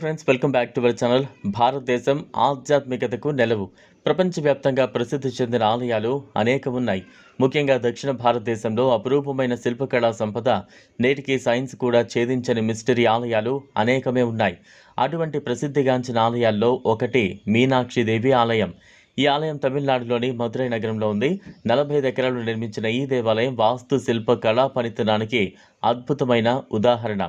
Friends welcome back to our channel భారతదేశం ఆధ్యాత్మికతకు నెలవు. ప్రపంచవ్యాప్తంగా ప్రసిద్ధి చెందిన ఆలయాలు అనేకం ఉన్నాయి. ముఖ్యంగా దక్షిణ భారతదేశంలో అపురూపమైన శిల్పకళా సంపద నేటికి సైన్స్ కూడా ఛేదించని మిస్టరీ ఆలయాలు అనేకమే ఉన్నాయి. అటువంటి ప్రసిద్ధిగాంచిన ఆలయాల్లో ఒకటి మీనాక్షి దేవి ఆలయం. ఈ ఆలయం తమిళనాడులోని మధురై నగరంలో ఉంది. నలభై ఎకరాలు నిర్మించిన ఈ దేవాలయం వాస్తు శిల్ప కళా పనితనానికి అద్భుతమైన ఉదాహరణ.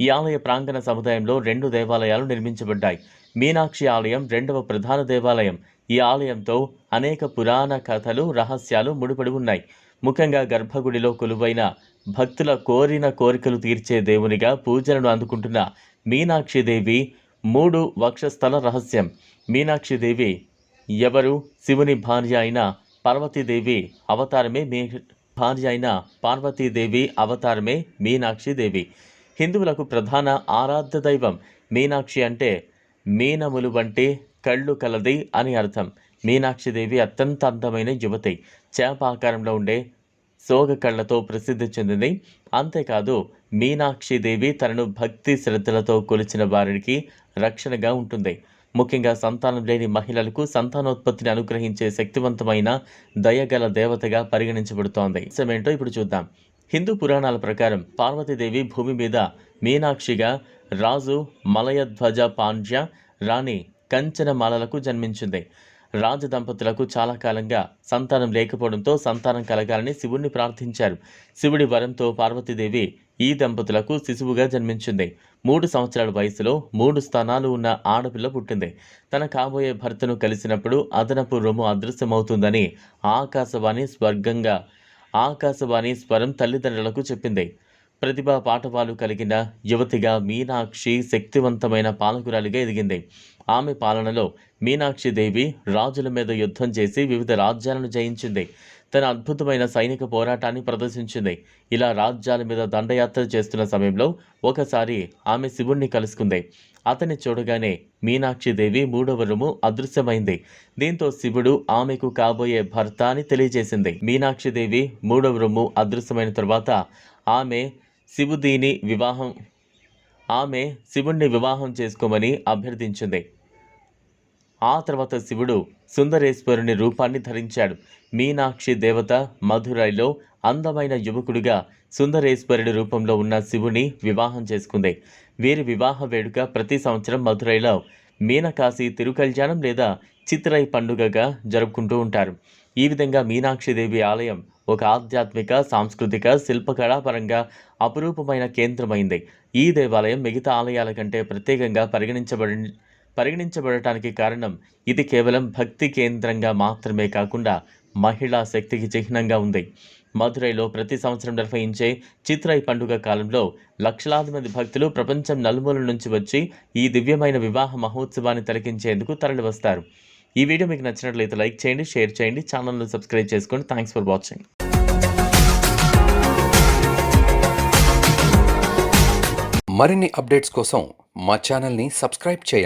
ఈ ఆలయ ప్రాంగణ సముదాయంలో రెండు దేవాలయాలు నిర్మించబడ్డాయి. మీనాక్షి ఆలయం రెండవ ప్రధాన దేవాలయం. ఈ ఆలయంతో అనేక పురాణ కథలు రహస్యాలు ముడిపడి ఉన్నాయి. ముఖ్యంగా గర్భగుడిలో కొలువైన భక్తుల కోరిన కోరికలు తీర్చే దేవునిగా పూజలను అందుకుంటున్న మీనాక్షి దేవి మూడు వక్షస్థల రహస్యం. మీనాక్షి దేవి ఎవరు? శివుని భార్య అయిన పార్వతీదేవి అవతారమే మీ భార్య అయిన పార్వతీదేవి అవతారమే మీనాక్షి దేవి. హిందువులకు ప్రధాన ఆరాధ్య దైవం మీనాక్షి అంటే మీనములు వంటి కళ్ళు కలది అని అర్థం. మీనాక్షి దేవి అత్యంత అందమైన యువతి. చేప ఆకారంలో ఉండే సోగ కళ్ళతో ప్రసిద్ధి చెందింది. అంతేకాదు మీనాక్షి దేవి తనను భక్తి శ్రద్ధలతో కొలిచిన వారికి రక్షణగా ఉంటుంది. ముఖ్యంగా సంతానం లేని మహిళలకు సంతానోత్పత్తిని అనుగ్రహించే శక్తివంతమైన దయగల దేవతగా పరిగణించబడుతోంది. ఏంటో ఇప్పుడు చూద్దాం. హిందూ పురాణాల ప్రకారం పార్వతీదేవి భూమి మీద మీనాక్షిగా రాజు మలయధ్వజ పాండ్య రాణి కంచనమాలలకు జన్మించింది. రాజ దంపతులకు చాలా కాలంగా సంతానం లేకపోవడంతో సంతానం కలగాలని శివుణ్ణి ప్రార్థించారు. శివుడి వరంతో పార్వతీదేవి ఈ దంపతులకు శిశువుగా జన్మించింది. మూడు సంవత్సరాల వయసులో మూడు స్థానాలు ఉన్న ఆడపిల్ల పుట్టింది. తన కాబోయే భర్తను కలిసినప్పుడు అదనపు రొమ్ము అదృశ్యమవుతుందని ఆకాశవాణి స్వర్గంగా ఆకాశవాణి స్వరం తల్లిదండ్రులకు చెప్పింది. ప్రతిభా పాఠవాలు కలిగిన యువతిగా మీనాక్షి శక్తివంతమైన పాలకురాలిగా ఎదిగింది. ఆమె పాలనలో మీనాక్షి దేవి రాజుల మీద యుద్ధం చేసి వివిధ రాజ్యాలను జయించింది. తన అద్భుతమైన సైనిక పోరాటాన్ని ప్రదర్శించింది. ఇలా రాజ్యాల మీద దండయాత్ర చేస్తున్న సమయంలో ఒకసారి ఆమె శివుణ్ణి కలుసుకుంది. అతన్ని చూడగానే మీనాక్షిదేవి మూడవ రూము అదృశ్యమైంది. దీంతో శివుడు ఆమెకు కాబోయే భర్త అని తెలియజేసింది. మీనాక్షిదేవి మూడవ రూము అదృశ్యమైన తర్వాత ఆమె శివుదీని వివాహం ఆమె శివుణ్ణి వివాహం చేసుకోమని అభ్యర్థించింది. ఆ తర్వాత శివుడు సుందరేశ్వరుని రూపాన్ని ధరించాడు. మీనాక్షి దేవత మధురైలో అందమైన యువకుడిగా సుందరేశ్వరుడి రూపంలో ఉన్న శివుని వివాహం చేసుకుంది. వీరి వివాహ వేడుక ప్రతి సంవత్సరం మధురైలో మీనకాశి తిరుకల్యాణం లేదా చిత్రై పండుగగా జరుపుకుంటూ ఉంటారు. ఈ విధంగా మీనాక్షిదేవి ఆలయం ఒక ఆధ్యాత్మిక సాంస్కృతిక శిల్పకళాపరంగా అపురూపమైన కేంద్రమైంది. ఈ దేవాలయం మిగతా ఆలయాల కంటే ప్రత్యేకంగా పరిగణించబడి పరిగణించబడటానికి కారణం ఇది కేవలం భక్తి కేంద్రంగా మాత్రమే కాకుండా మహిళా శక్తికి చిహ్నంగా ఉంది. మధురైలో ప్రతి సంవత్సరం నిర్వహించే చిత్రై పండుగ కాలంలో లక్షలాది మంది భక్తులు ప్రపంచం నలుమూల నుంచి వచ్చి ఈ దివ్యమైన వివాహ మహోత్సవాన్ని తిలకించేందుకు తరలివస్తారు. ఈ వీడియో మీకు నచ్చినట్లయితే లైక్ చేయండి షేర్ చేయండి ఛానల్ను సబ్స్క్రైబ్ చేసుకోండి. థ్యాంక్స్ ఫర్ వాచింగ్ మరిన్ని అప్డేట్స్ కోసం మా ఛానల్ని సబ్స్క్రైబ్ చేయండి.